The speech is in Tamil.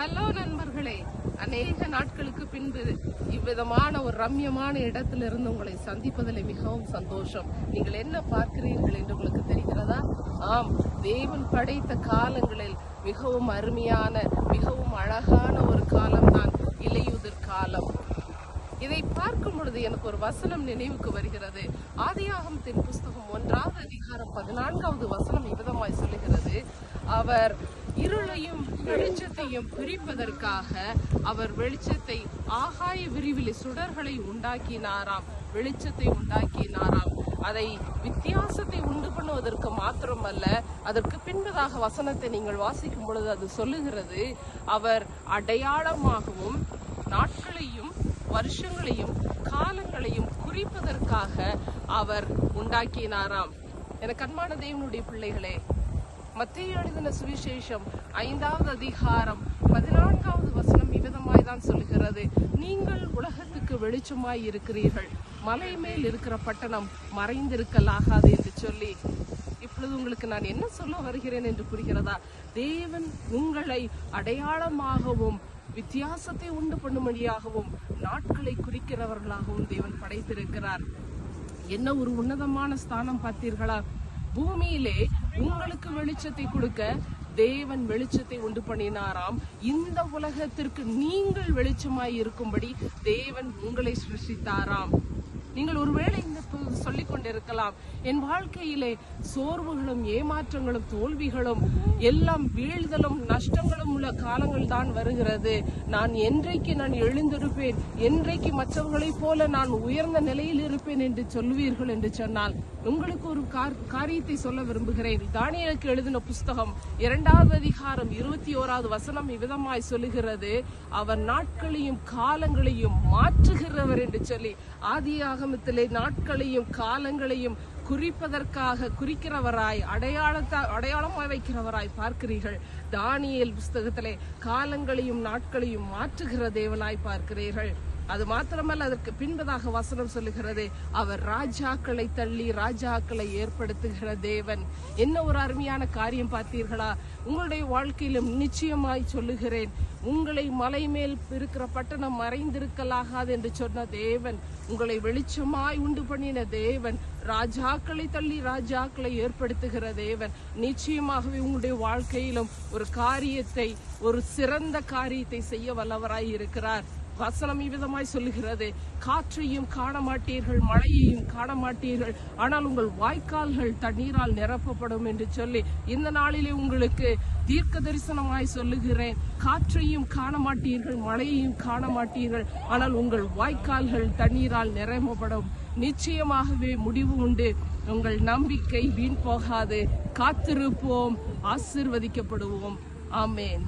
ஹலோ நண்பர்களே அநேக நாட்களுக்கு பின்பு இவ்விதமான ஒரு ரம்யமான இடத்துல இருந்து உங்களை சந்திப்பதில் மிகவும் சந்தோஷம். நீங்கள் என்ன பார்க்கிறீர்கள் என்று உங்களுக்கு தெரிகிறதா? ஆம் தேவன் படைத்த காலங்களில் மிகவும் அருமையான மிகவும் அழகான ஒரு காலம்தான் இலையுதிர் காலம். இதை பார்க்கும் பொழுது எனக்கு ஒரு வசனம் நினைவுக்கு வருகிறது. ஆதியாகமத்தின் புஸ்தகம் ஒன்றாவது அதிகாரம் பதினான்காவது வசனம் இவ்விதமாய் சொல்லுகிறது. அவர் இருளையும் வெளிச்சத்தையும் பிரிப்பதற்காக அவர் வெளிச்சத்தை ஆகாய விரிவிலே சுடர்களை உண்டாக்கினாராம் வெளிச்சத்தை உண்டாக்கினாராம். அதை வித்தியாசத்தை உண்டு பண்ணுவதற்கு மாத்திரமல்ல அதற்கு பின்பதாக வசனத்தை நீங்கள் வாசிக்கும் பொழுது அது சொல்லுகிறது அவர் அடையாளமாகவும் நாட்களையும் வருஷங்களையும் காலங்களையும் குறிப்பதற்காக அவர் உண்டாக்கினாராம். என கண்மான தேவனுடைய பிள்ளைகளே மத்திய எழுதின சுவிசேஷம் ஐந்தாவது அதிகாரம் பதினான்காவது வசனம் இவ்விதமாய் தான் சொல்கிறது நீங்கள் உலகத்துக்கு வெளிச்சமாய் இருக்கிறீர்கள். மலை மேல் இருக்கிற பட்டணம் மறைந்திருக்கலாகாது என்று சொல்லி. இப்பொழுது உங்களுக்கு நான் என்ன சொல்ல வருகிறேன் என்று புரிகிறதா? தேவன் உங்களை அடையாளமாகவும் வித்தியாசத்தை உண்டு பண்ணும்படியாகவும் நாட்களை குறிக்கிறவர்களாகவும் தேவன் படைத்திருக்கிறார். என்ன ஒரு உன்னதமான ஸ்தானம் பார்த்தீர்களா? பூமியிலே உங்களுக்கு வெளிச்சத்தை கொடுக்க தேவன் வெளிச்சத்தை உண்டு பண்ணினாராம். இந்த உலகத்திற்கு நீங்கள் வெளிச்சமாய் இருக்கும்படி தேவன் உங்களை சிருஷ்டித்தாராம். நீங்கள் ஒருவேளை இந்த சொல்லி சொல்லிக் கொண்டிருக்கலாம். என் வாழ்க்கையிலே சோர்வுகளும் ஏமாற்றங்களும் தோல்விகளும் எல்லாம் வீழ்தலும் நஷ்டங்களும் உள்ள காலங்கள் தான் வருகிறது. நான் என்றைக்கு நான் எழுந்திருப்பேன் என்றைக்கு மற்றவர்களைப் போல நான் உயர்ந்த நிலையில் இருப்பேன் என்று சொல்லுவீர்கள் என்று சொன்னால் உங்களுக்கு ஒரு காரியத்தை சொல்ல விரும்புகிறேன். தானியலுக்கு எழுதின புஸ்தகம் இரண்டாவது அதிகாரம் இருபத்தி ஓராவது வசனம் இவ்விதமாய் சொல்லுகிறது. அவர் நாட்களையும் காலங்களையும் மாற்றுகிறவர் என்று சொல்லி ஆதி ஆகமத்திலே நாட்களையும் கால காலங்களையும் குறிப்பதற்காக குறிக்கிறவராய் அடையாளத்தை அடையாளமாய் வைக்கிறவராய் பார்க்கிறீர்கள். தானியல் புஸ்தகத்திலே காலங்களையும் நாட்களையும் மாற்றுகிற தேவனாய் பார்க்கிறீர்கள். அது மாத்திரமல்ல அதற்கு பின்பதாக வசனம் சொல்லுகிறது அவர் ராஜாக்களை தள்ளி ராஜாக்களை ஏற்படுத்துகிற தேவன். என்ன ஒரு அருமையான காரியம் பார்த்தீர்களா? உங்களுடைய வாழ்க்கையிலும் நிச்சயமாய் சொல்லுகிறேன் உங்களை மலை மேல் இருக்கிற பட்டணம் மறைந்திருக்கலாகாது என்று சொன்ன தேவன் உங்களை வெளிச்சமாய் உண்டு பண்ணின தேவன் ராஜாக்களை தள்ளி ராஜாக்களை ஏற்படுத்துகிற தேவன். நிச்சயமாகவே உங்களுடைய வாழ்க்கையிலும் ஒரு காரியத்தை ஒரு சிறந்த காரியத்தை செய்ய வல்லவராய் இருக்கிறார். வசனம் இவ்விதமாய் சொல்லுகிறது. காற்றையும் காண மாட்டீர்கள் மழையையும் காண மாட்டீர்கள் ஆனால் உங்கள் வாய்க்கால்கள் தண்ணீரால் நிரப்பப்படும் என்று சொல்லி இந்த நாளிலே உங்களுக்கு தீர்க்க தரிசனமாய் சொல்லுகிறேன். காற்றையும் காண மாட்டீர்கள் மழையையும் காண மாட்டீர்கள் ஆனால் உங்கள் வாய்க்கால்கள் தண்ணீரால் நிரம்பப்படும் நிச்சயமாகவே முடிவு உண்டு. உங்கள் நம்பிக்கை வீண் போகாது. காத்திருப்போம் ஆசிர்வதிக்கப்படுவோம். ஆமேன்.